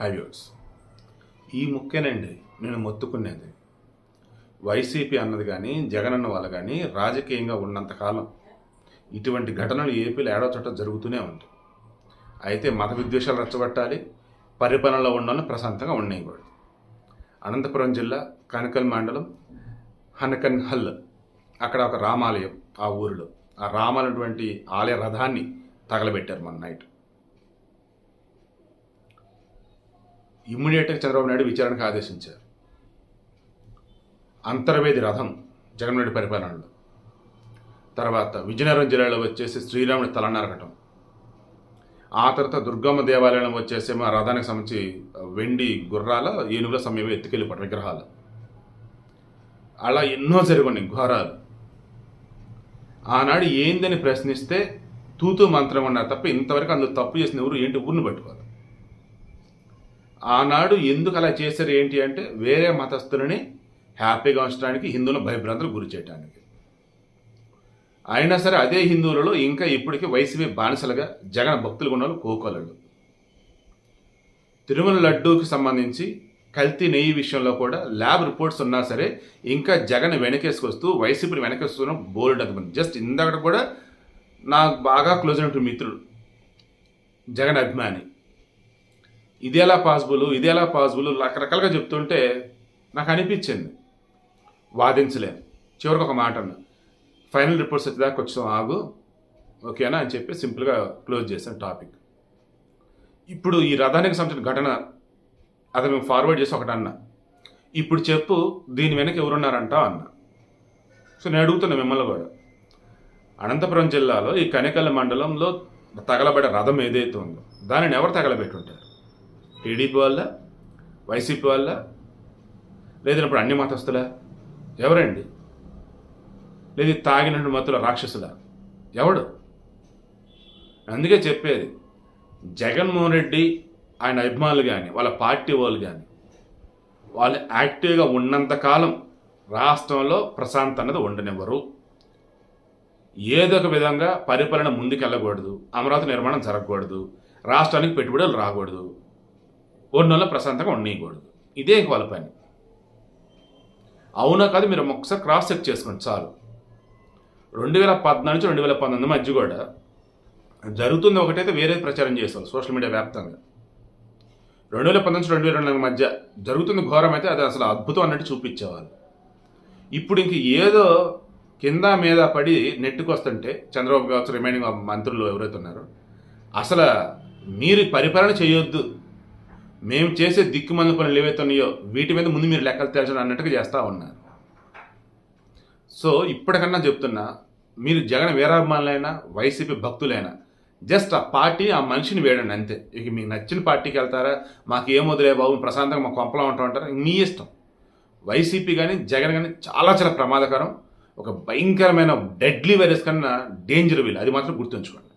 హైవ్యూర్స్ ఈ ముక్కేనండి నేను మొత్తుకునేది. వైసీపీ అన్నది కానీ జగన్ అన్న వాళ్ళు కానీ రాజకీయంగా ఉన్నంతకాలం ఇటువంటి ఘటనలు ఏపీలో ఏడో చోట జరుగుతూనే ఉంటాయి అయితే మత విద్వేషాలు రచ్చబట్టాలి పరిపాలనలో ఉండాలని ప్రశాంతంగా ఉండేయకూడదు అనంతపురం జిల్లా కనకల్ మండలం హనకన్ హల్ అక్కడ ఒక రామాలయం ఆ ఊరిలో. ఆ రామాలటువంటి ఆలయ రథాన్ని తగలబెట్టారు మన నైట్. ఇమ్మీడియట్గా చంద్రబాబు నాయుడు విచారణకు ఆదేశించారు. అంతర్వేది రథం జగన్మోహన్ పరిపాలనలో. తర్వాత విజయనగరం జిల్లాలో వచ్చేసి శ్రీరాముడి తల నరకటం ఆ తర్వాత దుర్గమ్మ దేవాలయం వచ్చేసి మా రథానికి సంబంధించి వెండి గుర్రాల ఏనుగుల సమయం ఎత్తుకెళ్ళిపోవడం విగ్రహాలు. అలా ఎన్నో జరుగున్నాయి ఘోరాలు. ఆనాడు ఏందని ప్రశ్నిస్తే తూతూ మంత్రం అన్నారు తప్ప ఇంతవరకు అందులో తప్పు చేసిన ఎవరు ఏంటి ఊరిని పట్టుకోరు ఆనాడు ఎందుకు అలా చేశారు ఏంటి అంటే వేరే మతస్థులని హ్యాపీగా ఉంచడానికి హిందువులను భయభ్రాంతులు గురి చేయడానికి అయినా సరే అదే హిందువులలో ఇంకా ఇప్పటికీ వైసీపీ బానిసలుగా జగన్ భక్తులు ఉన్న వాళ్ళు కోకొలలు తిరుమల లడ్డూకి సంబంధించి కల్తీ నెయ్యి విషయంలో కూడా ల్యాబ్ రిపోర్ట్స్ ఉన్నా సరే ఇంకా జగన్ వెనకేసుకొస్తూ వైసీపీని వెనకేస్తున్న బోల్డ్ అంతమంది జస్ట్ ఇందాక కూడా నాకు బాగా క్లోజ్ అయినటువంటి మిత్రుడు జగన్ అభిమాని. ఇది ఎలా పాసిబుల్? ఇది ఎలా పాసిబుల్? రకరకాలుగా చెప్తుంటే నాకు అనిపించింది. వాదించలేను చివరికి ఒక మాట అన్న. ఫైనల్ రిపోర్ట్స్ వచ్చేదాకా కొంచెం ఆగు. ఓకేనా? అని చెప్పి సింపుల్గా క్లోజ్ చేశాను టాపిక్. ఇప్పుడు ఈ రథానికి సంబంధించిన ఘటన అది మేము ఫార్వర్డ్ చేసి ఒకటి అన్న. ఇప్పుడు చెప్పు దీని వెనక ఎవరున్నారంటావు అన్న. సో నేను అడుగుతున్నా మిమ్మల్ని కూడా. అనంతపురం జిల్లాలో ఈ కనికల మండలంలో తగలబడే రథం ఏదైతే ఉందో దానిని ఎవరు తగలబెట్టుంటారు? టీడీపీ వల్ల వైసీపీ వల్ల లేదన్నప్పుడు అన్ని మతస్థుల? ఎవరండి? లేదు తాగినటువంటి మత్తుల రాక్షసుల. ఎవడు? అందుకే చెప్పేది జగన్మోహన్ రెడ్డి ఆయన అభిమానులు కానీ వాళ్ళ పార్టీ వాళ్ళు కానీ వాళ్ళు యాక్టివ్గా ఉన్నంతకాలం రాష్ట్రంలో ప్రశాంతత అనేది ఉండనివ్వరు. ఏదో ఒక విధంగా పరిపాలన ముందుకెళ్ళకూడదు అమరావతి నిర్మాణం జరగకూడదు రాష్ట్రానికి పెట్టుబడులు రాకూడదు. ఒన్నోళ్ళ ప్రశాంతంగా ఉండకూడదు ఇదే వాళ్ళ పని. అవునా కాదు మీరు ఒకసారి క్రాస్ చెక్ చేసుకోండి చాలు. రెండు వేల పద్నాలుగు నుంచి రెండు వేల పంతొమ్మిది మధ్య కూడా జరుగుతుంది ఒకటైతే వేరే ప్రచారం చేస్తారు సోషల్ మీడియా వ్యాప్తంగా. రెండు వేల పంతొమ్మిది నుంచి రెండు వేల రెండు మధ్య జరుగుతుంది ఘోరం అయితే అది అసలు అద్భుతం అన్నట్టు చూపించేవాళ్ళు. ఇప్పుడు ఇంక ఏదో కింద మీద పడి నెట్టుకు వస్తుంటే చంద్రబాబు కావచ్చు రిమైనింగ్ మంత్రులు ఎవరైతే ఉన్నారో అసలు మీరు పరిపాలన చేయొద్దు. మేము చేసే దిక్కుమల్లి పనులు ఏవైతున్నాయో వీటి మీద ముందు మీరు లెక్కలు తేల్చడం అన్నట్టుగా చేస్తూ ఉన్నారు. సో ఇప్పటికన్నా చెప్తున్నా మీరు జగన్ వీరాభిమానులైనా వైసీపీ భక్తులైనా జస్ట్ ఆ పార్టీ ఆ మనిషిని వేడండి అంతే. ఇక మీకు నచ్చిన పార్టీకి వెళ్తారా? మాకు ఏం వదిలే బాబు ప్రశాంతంగా మా కొంపలా ఉంటాం అంటారా? మీ ఇష్టం. వైసీపీ కానీ జగన్ కానీ చాలా చాలా ప్రమాదకరం. ఒక భయంకరమైన డెడ్లీ వైరస్ కన్నా డేంజర్ వీల్ అది మాత్రం గుర్తుంచుకోండి.